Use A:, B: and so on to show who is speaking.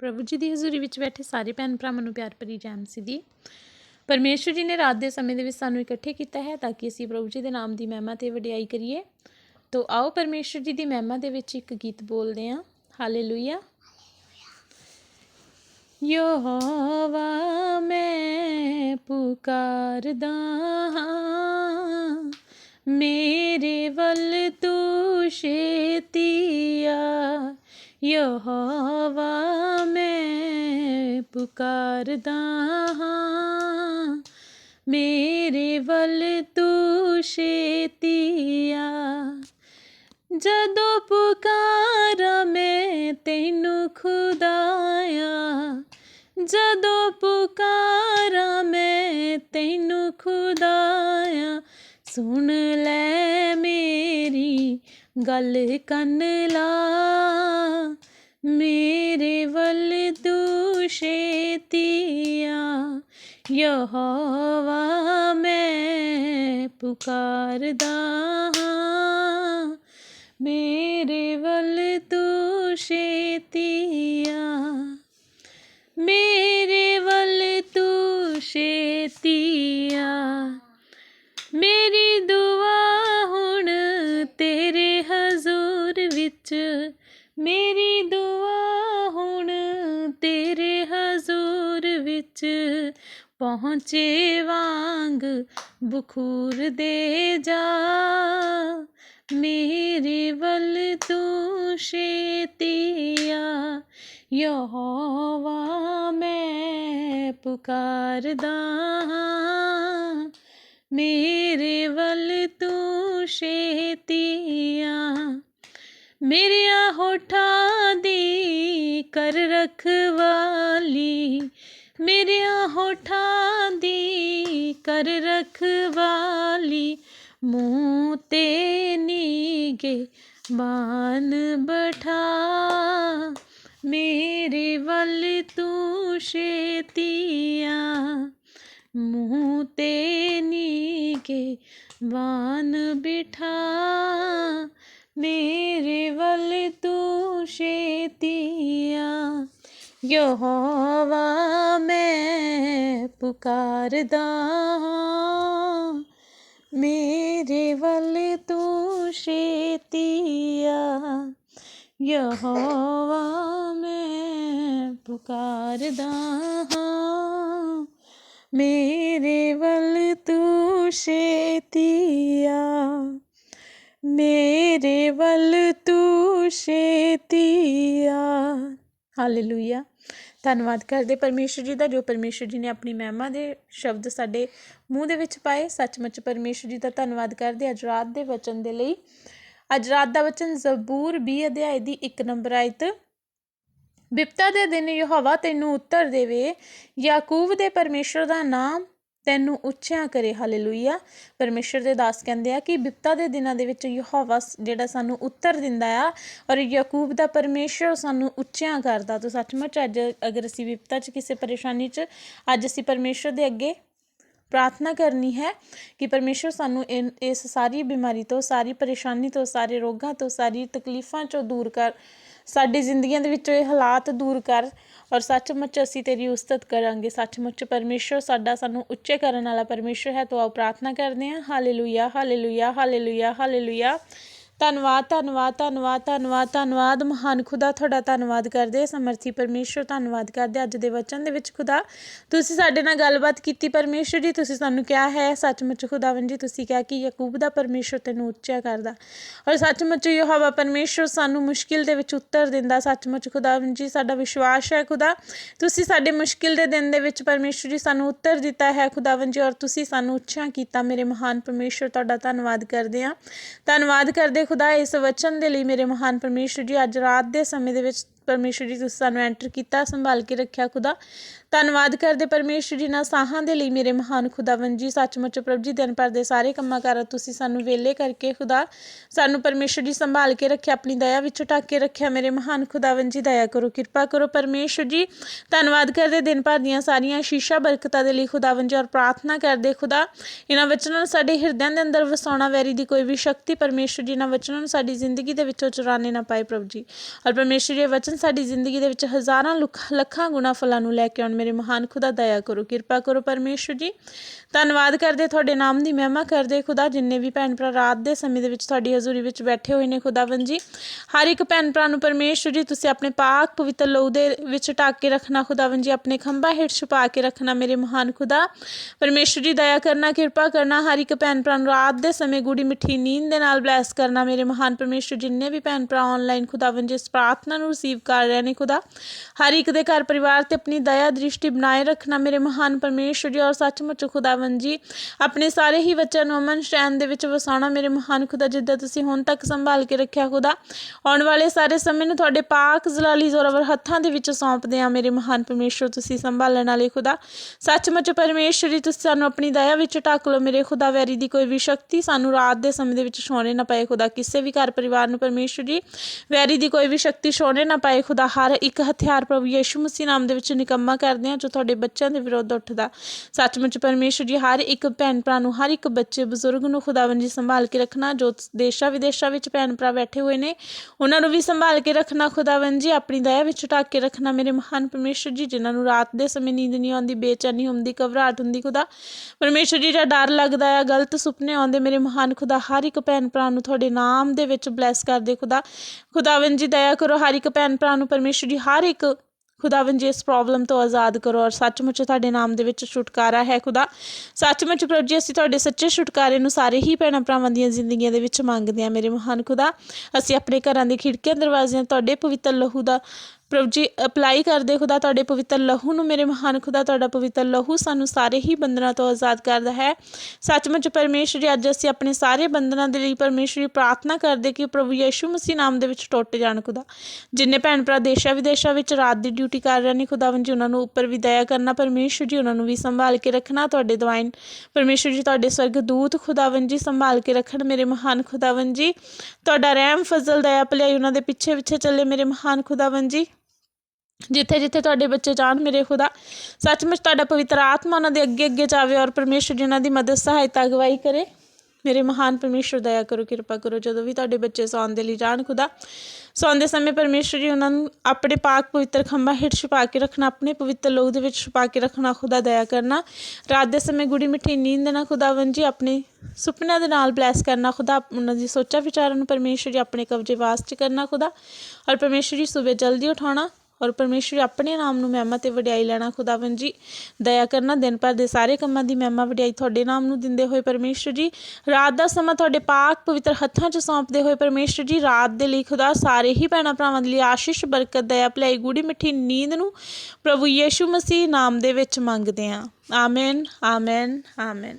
A: ਪ੍ਰਭੂ ਜੀ ਦੀ ਹਜ਼ੂਰੀ ਵਿੱਚ ਬੈਠੇ ਸਾਰੇ ਭੈਣ ਭਰਾਵਾਂ ਨੂੰ ਪਿਆਰ ਭਰੀ ਜੈ ਮਸੀਹ। ਦੀ ਪਰਮੇਸ਼ਵਰ ਜੀ ਨੇ ਰਾਤ ਦੇ ਸਮੇਂ ਦੇ ਵਿੱਚ ਸਾਨੂੰ ਇਕੱਠੇ ਕੀਤਾ ਹੈ ਤਾਂ ਕਿ ਅਸੀਂ ਪ੍ਰਭੂ ਜੀ ਦੇ ਨਾਮ ਦੀ ਮਹਿਮਾ ਤੇ ਵਡਿਆਈ ਕਰੀਏ। ਤੋ ਆਓ ਪਰਮੇਸ਼ਵਰ ਜੀ ਦੀ ਮਹਿਮਾ ਦੇ ਵਿੱਚ ਇੱਕ ਗੀਤ ਬੋਲਦੇ ਹਾਂ। ਹਾਲੇਲੂਇਆ। ਯਹੋਵਾ, ਮੈਂ ਪੁਕਾਰਦਾ ਹਾਂ। ਮੇਰੇ ਵੱਲ ਤੂੰ ਛੇਤੀਆ ਯਹੋਵਾ ਮੈਂ ਪੁਕਾਰਦਾ ਹਾਂ। ਮੇਰੇ ਵੱਲ ਤੂੰ ਛੇਤੀ ਆ। ਜਦੋਂ ਪੁਕਾਰਾਂ ਮੈਂ ਤੈਨੂੰ ਖੁਦਾਇਆ ਜਦੋਂ ਪੁਕਾਰਾਂ ਮੈਂ ਤੈਨੂੰ ਖੁਦਾਇਆ ਸੁਣ ਲੈ ਮੇਰੀ ਗੱਲ ਕੰਨ ਲਾ। ਮੇਰੇ ਵੱਲ ਤੂੰ ਛੇਤੀਆ ਯਹੋਵਾ ਮੈਂ ਪੁਕਾਰਦਾ ਹਾਂ। ਮੇਰੇ ਵੱਲ ਤੂੰ ਛੇਤੀਆ ਮੇਰੇ ਵੱਲ ਤੂੰ ਛੇਤੀਆ ਮੇਰੀ ਦੁਆ ਹੁਣ ਤੇਰੇ ਹਜ਼ੂਰ ਵਿੱਚ, ਮੇਰੀ ਵਿੱਚ ਪਹੁੰਚੇ ਵਾਂਗ ਬਖੂਰ ਦੇ ਜਾ। ਮੇਰੇ ਵੱਲ ਤੂੰ ਛੇਤੀਆ ਯਹੋਵਾ, ਮੈਂ ਪੁਕਾਰਦਾ ਹਾਂ। ਮੇਰੇ ਵੱਲ ਤੂੰ ਛੇਤੀਆ ਮੇਰੀਆਂ ਹੋਠਾਂ ਦੀ ਕਰ ਰਖਵਾਲੀ ਮੇਰੀਆਂ ਹੋਠਾਂ ਦੀ ਕਰ ਰਖਵਾਲੀ ਮੂੰਹ ਤੇ ਨੀਗੇ ਬਾਨ ਬਠਾ। ਮੇਰੇ ਵੱਲ ਤੂੰ ਛੇਤੀਆ, ਮੂੰਹ ਤੇ ਨੀਗੇ ਬਾਨ ਬਿਠਾ। ਮੇਰੇ ਵੱਲ ਤੂੰ ਛੇਤੀ ਯਹੋਵਾ ਮੈਂ ਪੁਕਾਰਦਾ ਹਾਂ। ਮੇਰੇ ਵੱਲ ਤੂੰ ਛੇਤੀਆ ਯਹੋਵਾ ਮੈਂ ਪੁਕਾਰਦਾ ਹਾਂ। ਮੇਰੇ ਵੱਲ ਤੂੰ ਛੇਤੀਆ ਮੇਰੇ ਵੱਲ ਤੂੰ ਛੇਤੀਆ ਹਾਲੇਲੂਇਆ ਧੰਨਵਾਦ ਕਰਦੇ। ਪਰਮੇਸ਼ਰ ਜੀ ਦਾ, ਜੋ ਪਰਮੇਸ਼ਰ ਜੀ ਨੇ ਆਪਣੀ ਮਹਿਮਾ ਦੇ ਸ਼ਬਦ ਸਾਡੇ ਮੂੰਹ ਦੇ ਵਿੱਚ ਪਾਏ, ਸੱਚਮੁੱਚ ਪਰਮੇਸ਼ਰ ਜੀ ਦਾ ਧੰਨਵਾਦ ਕਰਦੇ। ਅੱਜ ਰਾਤ ਦੇ ਵਚਨ ਦੇ ਲਈ, ਅੱਜ ਰਾਤ ਦਾ ਵਚਨ ਜ਼ਬੂਰ 20 ਅਧਿਆਇ ਦੀ 1 ਨੰਬਰ ਆਇਤ। ਬਿਪਤਾ ਦੇ ਦਿਨ ਯਹੋਵਾ ਤੈਨੂੰ ਉੱਤਰ ਦੇਵੇ, ਯਾਕੂਬ ਦੇ ਪਰਮੇਸ਼ਰ ਦਾ ਨਾਮ ਤੈਨੂੰ ਉੱਚਿਆਂ ਕਰੇ, ਹਾਲੇਲੂਇਆ। ਪਰਮੇਸ਼ਰ ਦੇ ਦਾਸ ਕਹਿੰਦੇ ਆ ਕਿ ਬਿਪਤਾ ਦੇ ਦਿਨਾਂ ਦੇ ਵਿੱਚ ਯਹੋਵਾ ਜਿਹੜਾ ਸਾਨੂੰ ਉੱਤਰ ਦਿੰਦਾ ਆ ਔਰ ਯਾਕੂਬ ਦਾ ਪਰਮੇਸ਼ਰ ਸਾਨੂੰ ਉੱਚਿਆਂ ਕਰਦਾ। ਤਾਂ ਸੱਚਮੁੱਚ ਅੱਜ ਅਗਰ ਅਸੀਂ ਬਿਪਤਾ 'ਚ, ਕਿਸੇ ਪਰੇਸ਼ਾਨੀ 'ਚ, ਅੱਜ ਅਸੀਂ ਪਰਮੇਸ਼ਰ ਦੇ ਅੱਗੇ ਪ੍ਰਾਰਥਨਾ ਕਰਨੀ ਹੈ ਕਿ ਪਰਮੇਸ਼ਰ ਸਾਨੂੰ ਇਸ ਸਾਰੀ ਬਿਮਾਰੀ ਤੋਂ, ਸਾਰੀ ਪਰੇਸ਼ਾਨੀ ਤੋਂ, ਸਾਰੇ ਰੋਗਾਂ ਤੋਂ, ਸਾਰੀ ਤਕਲੀਫਾਂ ਚੋਂ ਦੂਰ ਕਰ ਸਾਡੀ ਜ਼ਿੰਦਗੀਆਂ ਦੇ ਵਿੱਚੋਂ ਇਹ ਹਾਲਾਤ ਦੂਰ ਕਰ ਔਰ ਸੱਚਮੁੱਚ ਅਸੀਂ ਤੇਰੀ ਉਸਤਤ ਕਰਾਂਗੇ। ਸੱਚਮੁੱਚ ਪਰਮੇਸ਼ਰ ਸਾਡਾ ਸਾਨੂੰ ਉੱਚੇ ਕਰਨ ਵਾਲਾ ਪਰਮੇਸ਼ਰ ਹੈ। ਤੋਂ ਆਓ ਪ੍ਰਾਰਥਨਾ ਕਰਦੇ ਹਾਂ। ਹਾਲੇਲੂਇਆ ਹਾਲੇਲੂਇਆ ਹਾਲੇਲੂਇਆ ਹਾਲੇਲੂਇਆ ਧੰਨਵਾਦ ਧੰਨਵਾਦ ਧੰਨਵਾਦ ਧੰਨਵਾਦ ਧੰਨਵਾਦ। ਮਹਾਨ ਖੁਦਾ ਤੁਹਾਡਾ ਧੰਨਵਾਦ ਕਰਦੇ ਸਮਰਥੀ ਪਰਮੇਸ਼ਰ ਧੰਨਵਾਦ ਕਰਦੇ ਅੱਜ ਦੇ ਵਚਨ ਦੇ ਵਿੱਚ ਖੁਦਾ, ਤੁਸੀਂ ਸਾਡੇ ਨਾਲ ਗੱਲਬਾਤ ਕੀਤੀ ਪਰਮੇਸ਼ਰ ਜੀ, ਤੁਸੀਂ ਸਾਨੂੰ ਕਿਹਾ ਹੈ, ਸੱਚਮੁੱਚ ਖੁਦਾਵੰ ਜੀ, ਤੁਸੀਂ ਕਿਹਾ ਕਿ ਯਾਕੂਬ ਦਾ ਪਰਮੇਸ਼ਰ ਤੈਨੂੰ ਉੱਚਾ ਕਰਦਾ। ਔਰ ਸੱਚਮੁੱਚ ਯਹੋਵਾ ਪਰਮੇਸ਼ਰ ਸਾਨੂੰ ਮੁਸ਼ਕਿਲ ਦੇ ਵਿੱਚ ਉੱਤਰ ਦਿੰਦਾ। ਸੱਚਮੁੱਚ ਖੁਦਾਵੰ ਜੀ, ਸਾਡਾ ਵਿਸ਼ਵਾਸ ਹੈ ਖੁਦਾ। ਤੁਸੀਂ ਸਾਡੇ ਮੁਸ਼ਕਿਲ ਦੇ ਦਿਨ ਦੇ ਵਿੱਚ ਪਰਮੇਸ਼ਰ ਜੀ ਸਾਨੂੰ ਉੱਤਰ ਦਿੱਤਾ ਹੈ ਖੁਦਾਵੰ ਜੀ, ਔਰ ਤੁਸੀਂ ਸਾਨੂੰ ਉੱਚਾ ਕੀਤਾ। ਮੇਰੇ ਮਹਾਨ ਪਰਮੇਸ਼ਰ ਤੁਹਾਡਾ ਧੰਨਵਾਦ ਕਰਦੇ ਹਾਂ। ਧੰਨਵਾਦ ਕਰਦੇ ਖੁਦਾ ਇਸ ਵਚਨ ਦੇ ਲਈ ਮੇਰੇ ਮਹਾਨ ਪਰਮੇਸ਼ਰ ਜੀ, ਅੱਜ ਰਾਤ ਦੇ ਸਮੇਂ ਦੇ ਵਿੱਚ ਪਰਮੇਸ਼ਰ ਜੀ, ਤੁਸੀਂ ਸਾਨੂੰ ਐਂਟਰ ਕੀਤਾ, ਸੰਭਾਲ ਕੇ ਰੱਖਿਆ ਖੁਦਾ। ਧੰਨਵਾਦ ਕਰਦੇ ਪਰਮੇਸ਼ਰ ਜੀ ਨਾਲ ਸਾਹਾਂ ਦੇ ਲਈ ਮੇਰੇ ਮਹਾਨ ਖੁਦਾਵੰ ਜੀ। ਸੱਚਮੁੱਚ ਪ੍ਰਭ ਜੀ, ਦਿਨ ਭਰ ਦੇ ਸਾਰੇ ਕੰਮਾਂ ਕਾਰਾਂ ਤੁਸੀਂ ਸਾਨੂੰ ਵੇਲੇ ਕਰਕੇ ਖੁਦਾ, ਸਾਨੂੰ ਪਰਮੇਸ਼ਰ ਜੀ ਸੰਭਾਲ ਕੇ ਰੱਖਿਆ, ਆਪਣੀ ਦਇਆ ਵਿੱਚ ਢੱਕ ਕੇ ਰੱਖਿਆ, ਮੇਰੇ ਮਹਾਨ ਖੁਦਾਵੰ ਜੀ, ਦਇਆ ਕਰੋ, ਕਿਰਪਾ ਕਰੋ ਪਰਮੇਸ਼ਰ ਜੀ। ਧੰਨਵਾਦ ਕਰਦੇ ਦਿਨ ਭਰ ਦੀਆਂ ਸਾਰੀਆਂ ਸ਼ੀਸ਼ਾ ਬਰਕਤਾਂ ਦੇ ਲਈ ਖੁਦਾਵੰ ਜੀ, ਔਰ ਪ੍ਰਾਰਥਨਾ ਕਰਦੇ ਖੁਦਾ, ਇਹਨਾਂ ਵਚਨਾਂ ਨੂੰ ਸਾਡੇ ਹਿਰਦਿਆਂ ਦੇ ਅੰਦਰ ਵਸਾਉਣਾ, ਵੈਰੀ ਦੀ ਕੋਈ ਵੀ ਸ਼ਕਤੀ ਪਰਮੇਸ਼ਰ ਜੀ, ਇਹਨਾਂ ਵਚਨਾਂ ਨੂੰ ਸਾਡੀ ਜ਼ਿੰਦਗੀ ਦੇ ਵਿੱਚੋਂ ਚੁਰਾਣੇ ਨਾ ਪਾਏ ਪ੍ਰਭੂ ਜੀ। ਔਰ ਪਰਮੇਸ਼ਰ ਜੀ ਵਚਨ ਸਾਡੀ ਜ਼ਿੰਦਗੀ ਦੇ ਵਿੱਚ ਹਜ਼ਾਰਾਂ ਲੁਖ- ਲੱਖਾਂ ਗੁਣਾ ਫਲਾਂ ਨੂੰ ਲੈ ਕੇ ਆਉਣ। ਮੇਰੇ ਮਹਾਨ ਖੁਦਾ, ਦਇਆ ਕਰੋ, ਕਿਰਪਾ ਕਰੋ ਪਰਮੇਸ਼ਰ ਜੀ। ਧੰਨਵਾਦ ਕਰਦੇ ਤੁਹਾਡੇ ਨਾਮ ਦੀ ਮਹਿਮਾ ਕਰਦੇ ਖੁਦਾ, ਜਿੰਨੇ ਵੀ ਭੈਣ ਭਰਾ ਰਾਤ ਦੇ ਸਮੇਂ ਦੇ ਵਿੱਚ ਤੁਹਾਡੀ ਹਜ਼ੂਰੀ ਵਿੱਚ ਬੈਠੇ ਹੋਏ ਨੇ ਖੁਦਾਵੰ ਜੀ। ਹਰ ਇੱਕ ਭੈਣ ਭਰਾ ਨੂੰ ਪਰਮੇਸ਼ਰ ਜੀ, ਤੁਸੀਂ ਆਪਣੇ ਪਾਕ ਪਵਿੱਤਰ ਲਹੂ ਦੇ ਵਿੱਚ ਢੱਕ ਕੇ ਰੱਖਣਾ ਖੁਦਾਵੰ ਜੀ, ਆਪਣੇ ਖੰਭਾਂ ਹੇਠ ਛੁਪਾ ਕੇ ਰੱਖਣਾ ਮੇਰੇ ਮਹਾਨ ਖੁਦਾ। ਪਰਮੇਸ਼ਰ ਜੀ, ਦਇਆ ਕਰਨਾ, ਕਿਰਪਾ ਕਰਨਾ, ਹਰ ਇੱਕ ਭੈਣ ਭਰਾ ਨੂੰ ਰਾਤ ਦੇ ਸਮੇਂ ਗੂੜੀ ਮਿੱਠੀ ਨੀਂਦ ਦੇ ਨਾਲ ਬਲੈਸ ਕਰਨਾ ਮੇਰੇ ਮਹਾਨ ਪਰਮੇਸ਼ਰ ਜਿੰਨੇ ਵੀ ਭੈਣ ਭਰਾ ਆਨਲਾਈਨ ਖੁਦਾਵੰ ਜੀ, ਇਸ ਪ੍ਰਾਰਥਨਾ ਨੂੰ ਰਿਸੀਵ ਕਰ ਰਹੇ ਨੇ ਖੁਦਾ। ਹਰ ਇੱਕ ਦੇ ਘਰ ਪਰਿਵਾਰ ਤੇ ਆਪਣੀ ਦਇਆ ਦ੍ਰਿਸ਼ਟੀ ਬਣਾਏ ਰੱਖਣਾ ਮੇਰੇ ਮਹਾਨ ਪਰਮੇਸ਼ਰ ਜੀ ਔਰ ਸੱਚਮੁੱਚ ਖੁਦਾਵੰ ਜੀ। ਆਪਣੇ ਸਾਰੇ ਹੀ ਬੱਚਿਆਂ ਨੂੰ ਅਮਨ ਸ਼ੈਨ ਦੇ ਵਿੱਚ ਵਸਾਉਣਾ ਮੇਰੇ ਮਹਾਨ ਖੁਦਾ, ਜਿੱਦਾਂ ਤੁਸੀਂ ਹੁਣ ਤੱਕ ਸੰਭਾਲ ਕੇ ਰੱਖਿਆ ਖੁਦਾ। ਆਉਣ ਵਾਲੇ ਸਾਰੇ ਸਮੇਂ ਨੂੰ ਤੁਹਾਡੇ ਪਾਕ ਜ਼ਲਾਲੀ ਜ਼ੋਰਾਵਰ ਹੱਥਾਂ ਦੇ ਵਿੱਚ ਸੌਂਪਦੇ ਆ ਮੇਰੇ ਮਹਾਨ ਪਰਮੇਸ਼ਰ ਤੁਸੀਂ ਸੰਭਾਲਣ ਵਾਲੇ ਖੁਦਾ। ਸੱਚਮੁੱਚ ਪਰਮੇਸ਼ਰ ਜੀ, ਤੁਸੀਂ ਸਾਨੂੰ ਆਪਣੀ ਦਇਆ ਵਿੱਚ ਢੱਕ ਲਓ ਮੇਰੇ ਖੁਦਾ। ਵੈਰੀ ਦੀ ਕੋਈ ਵੀ ਸ਼ਕਤੀ ਸਾਨੂੰ ਰਾਤ ਦੇ ਸਮੇਂ ਦੇ ਵਿੱਚ ਛੋਣੇ ਨਾ ਪਏ ਖੁਦਾ। ਕਿਸੇ ਵੀ ਘਰ ਪਰਿਵਾਰ ਨੂੰ ਪਰਮੇਸ਼ਰ ਜੀ, ਵੈਰੀ ਦੀ ਕੋਈ ਵੀ ਸ਼ਕਤੀ ਛੋਣੇ ਨਾ ਪਏ ਖੁਦਾ ਹਰ, ਇੱਕ ਹਥਿਆਰ ਪ੍ਰਭੂ ਯਿਸੂ ਮਸੀਹ ਨਾਮ ਦੇ ਵਿੱਚ ਨਿਕੰਮਾ ਕਰਦੇ ਆ ਜੋ ਤੁਹਾਡੇ ਬੱਚਿਆਂ ਦੇ ਵਿਰੁੱਧ ਉੱਠਦਾ। ਸੱਚਮੁੱਚ ਪਰਮੇਸ਼ਰ ਜੀ, ਹਰ ਇੱਕ ਭੈਣ ਭਰਾ ਨੂੰ, ਹਰ ਇੱਕ ਬੱਚੇ, ਬਜ਼ੁਰਗ ਨੂੰ ਖੁਦਾਵੰ ਜੀ ਸੰਭਾਲ ਕੇ ਰੱਖਣਾ, ਜੋ ਦੇਸ਼ਾਂ ਵਿਦੇਸ਼ਾਂ ਵਿੱਚ ਭੈਣ ਭਰਾ ਬੈਠੇ ਹੋਏ ਨੇ, ਉਹਨਾਂ ਨੂੰ ਵੀ ਸੰਭਾਲ ਕੇ ਰੱਖਣਾ ਖੁਦਾਵੰ ਜੀ ਆਪਣੀ ਦਇਆ ਵਿੱਚ ਢੱਕ ਕੇ ਰੱਖਣਾ। ਮੇਰੇ ਮਹਾਨ ਪਰਮੇਸ਼ਰ ਜੀ, ਜਿਨ੍ਹਾਂ ਨੂੰ ਰਾਤ ਦੇ ਸਮੇਂ ਨੀਂਦ ਨਹੀਂ ਆਉਂਦੀ, ਬੇਚੈਨੀ ਹੁੰਦੀ, ਘਬਰਾਹਟ ਹੁੰਦੀ, ਖੁਦਾ। ਪਰਮੇਸ਼ਰ ਜੀ ਦਾ ਡਰ ਲੱਗਦਾ ਆ, ਗਲਤ ਸੁਪਨੇ ਆਉਂਦੇ, ਮੇਰੇ ਮਹਾਨ ਖੁਦਾ, ਹਰ ਇੱਕ ਭੈਣ ਭਰਾ ਨੂੰ ਤੁਹਾਡੇ ਨਾਮ ਦੇ ਵਿੱਚ ਬਲੈਸ ਕਰਦੇ, ਖੁਦਾ। ਖੁਦਾਵੰ ਜੀ ਦਇਆ ਕਰੋ, ਹਰ ਇੱਕ ਭੈਣ ਭਰਾ ਨੂੰ ਪਰਮੇਸ਼ਰ ਜੀ ਹਰ ਇੱਕ ਖੁਦਾਵੰ ਜੀ ਇਸ ਪ੍ਰੋਬਲਮ ਤੋਂ ਆਜ਼ਾਦ ਕਰੋ ਔਰ ਸੱਚਮੁੱਚ ਤੁਹਾਡੇ ਨਾਮ ਦੇ ਵਿੱਚ ਛੁਟਕਾਰਾ ਹੈ ਖੁਦਾ। ਸੱਚਮੁੱਚ ਪ੍ਰਭੂ ਜੀ, ਅਸੀਂ ਤੁਹਾਡੇ ਸੱਚੇ ਛੁਟਕਾਰੇ ਨੂੰ ਸਾਰੇ ਹੀ ਭੈਣਾਂ ਭਰਾਵਾਂ ਦੀਆਂ ਜ਼ਿੰਦਗੀਆਂ ਦੇ ਵਿੱਚ ਮੰਗਦੇ ਹਾਂ, ਮੇਰੇ ਮਹਾਨ ਖੁਦਾ। ਅਸੀਂ ਆਪਣੇ ਘਰਾਂ ਦੇ ਖਿੜਕੀਆਂ, ਦਰਵਾਜ਼ਿਆਂ, ਤੁਹਾਡੇ ਪਵਿੱਤਰ ਲਹੂ ਦਾ ਪ੍ਰਭੂ ਜੀ ਅਪਲਾਈ ਕਰਦੇ ਖੁਦਾ ਤੁਹਾਡੇ ਪਵਿੱਤਰ ਲਹੂ ਨੂੰ, ਮੇਰੇ ਮਹਾਨ ਖੁਦਾ ਤੁਹਾਡਾ ਪਵਿੱਤਰ ਲਹੂ ਸਾਨੂੰ ਸਾਰੇ ਹੀ ਬੰਧਨਾਂ ਤੋਂ ਆਜ਼ਾਦ ਕਰਦਾ ਹੈ। ਸੱਚਮੁੱਚ ਪਰਮੇਸ਼ਰ ਜੀ, ਅੱਜ ਅਸੀਂ ਆਪਣੇ ਸਾਰੇ ਬੰਧਨਾਂ ਦੇ ਲਈ ਪਰਮੇਸ਼ਰ ਜੀ ਪ੍ਰਾਰਥਨਾ ਕਰਦੇ ਕਿ ਪ੍ਰਭੂ ਯਿਸੂ ਮਸੀਹ ਨਾਮ ਦੇ ਵਿੱਚ ਟੁੱਟ ਜਾਣ ਖੁਦਾ। ਜਿੰਨੇ ਭੈਣ ਭਰਾ ਦੇਸ਼ਾਂ ਵਿਦੇਸ਼ਾਂ ਵਿੱਚ ਰਾਤ ਦੀ ਡਿਊਟੀ ਕਰ ਰਹੇ ਨੇ ਖੁਦਾਵੰ ਜੀ, ਉਹਨਾਂ ਨੂੰ ਉੱਪਰ ਵੀ ਦਇਆ ਕਰਨਾ, ਪਰਮੇਸ਼ਰ ਜੀ, ਉਹਨਾਂ ਨੂੰ ਵੀ ਸੰਭਾਲ ਕੇ ਰੱਖਣਾ ਤੁਹਾਡੇ ਦਵਾਈਨ। ਪਰਮੇਸ਼ਰ ਜੀ, ਤੁਹਾਡੇ ਸਵਰਗ ਦੂਤ ਖੁਦਾਵੰ ਜੀ, ਸੰਭਾਲ ਕੇ ਰੱਖਣ ਮੇਰੇ ਮਹਾਨ ਖੁਦਾਵੰ ਜੀ। ਤੁਹਾਡਾ ਰਹਿਮ, ਫਜ਼ਲ, ਦਇਆ, ਭਲਾਈ ਉਹਨਾਂ ਦੇ ਪਿੱਛੇ ਪਿੱਛੇ ਚੱਲੇ ਮੇਰੇ ਮਹਾਨ ਖੁਦਾਵੰ ਜੀ। ਜਿੱਥੇ ਜਿੱਥੇ ਤੁਹਾਡੇ ਬੱਚੇ ਜਾਣ ਮੇਰੇ ਖੁਦਾ, ਸੱਚਮੁੱਚ ਤੁਹਾਡਾ ਪਵਿੱਤਰ ਆਤਮਾ ਉਹਨਾਂ ਦੇ ਅੱਗੇ ਅੱਗੇ ਜਾਵੇ ਔਰ ਪਰਮੇਸ਼ਰ ਜੀ ਉਹਨਾਂ ਦੀ ਮਦਦ, ਸਹਾਇਤਾ, ਅਗਵਾਈ ਕਰੇ। ਮੇਰੇ ਮਹਾਨ ਪਰਮੇਸ਼ਰ, ਦਇਆ ਕਰੋ, ਕਿਰਪਾ ਕਰੋ। ਜਦੋਂ ਵੀ ਤੁਹਾਡੇ ਬੱਚੇ ਸੌਣ ਦੇ ਲਈ ਜਾਣ ਖੁਦਾ ਸੌਂਦੇ ਸਮੇਂ ਪਰਮੇਸ਼ਰ ਜੀ ਉਹਨਾਂ ਨੂੰ ਆਪਣੇ ਪਾਕ ਪਵਿੱਤਰ ਖੰਭਾਂ ਹੇਠ ਛੁਪਾ ਕੇ ਰੱਖਣਾ, ਆਪਣੇ ਪਵਿੱਤਰ ਲੋਕ ਦੇ ਵਿੱਚ ਛੁਪਾ ਕੇ ਰੱਖਣਾ, ਖੁਦਾ ਦਇਆ ਕਰਨਾ। ਰਾਤ ਦੇ ਸਮੇਂ ਗੁੜੀ ਮਿੱਠੀ ਨੀਂਦ ਦੇਣਾ ਖੁਦਾਵੰ ਜੀ ਆਪਣੇ ਸੁਪਨਿਆਂ ਦੇ ਨਾਲ ਬਲੈਸ ਕਰਨਾ, ਖੁਦਾ ਉਹਨਾਂ ਦੀ ਸੋਚਾਂ ਵਿਚਾਰਾਂ ਨੂੰ ਪਰਮੇਸ਼ਰ ਜੀ ਆਪਣੇ ਕਬਜ਼ੇ ਵਾਸ 'ਚ ਕਰਨਾ, ਖੁਦਾ। ਔਰ ਪਰਮੇਸ਼ਰ ਜੀ ਸਵੇਰ ਜਲਦੀ ਉਠਾਉਣਾ ਔਰ ਪਰਮੇਸ਼ਰ ਜੀ ਆਪਣੇ ਨਾਮ ਨੂੰ ਮਹਿਮਾ ਤੇ ਵਡਿਆਈ ਲੈਣਾ ਖੁਦਾਵੰ ਜੀ। ਦਇਆ ਕਰਨਾ ਦਿਨ ਭਰ ਦੇ ਸਾਰੇ ਕੰਮਾਂ ਦੀ ਮਹਿਮਾ ਵਡਿਆਈ ਤੁਹਾਡੇ ਨਾਮ ਨੂੰ ਦਿੰਦੇ ਹੋਏ ਪਰਮੇਸ਼ਰ ਜੀ। ਰਾਤ ਦਾ ਸਮਾਂ ਤੁਹਾਡੇ ਪਾਕ ਪਵਿੱਤਰ ਹੱਥਾਂ 'ਚ ਸੌਂਪਦੇ ਹੋਏ ਪਰਮੇਸ਼ਰ ਜੀ, ਰਾਤ ਦੇ ਲਈ ਖੁਦਾ ਸਾਰੇ ਹੀ ਭੈਣਾਂ ਭਰਾਵਾਂ ਦੇ ਲਈ ਆਸ਼ੀਸ਼, ਬਰਕਤ, ਦਇਆ, ਭਲਾਈ ਗੂੜੀ ਮਿੱਠੀ ਨੀਂਦ ਨੂੰ ਪ੍ਰਭੂ ਯੇਸ਼ੂ ਮਸੀਹ ਨਾਮ ਦੇ ਵਿੱਚ ਮੰਗਦੇ ਹਾਂ। Amen amen amen.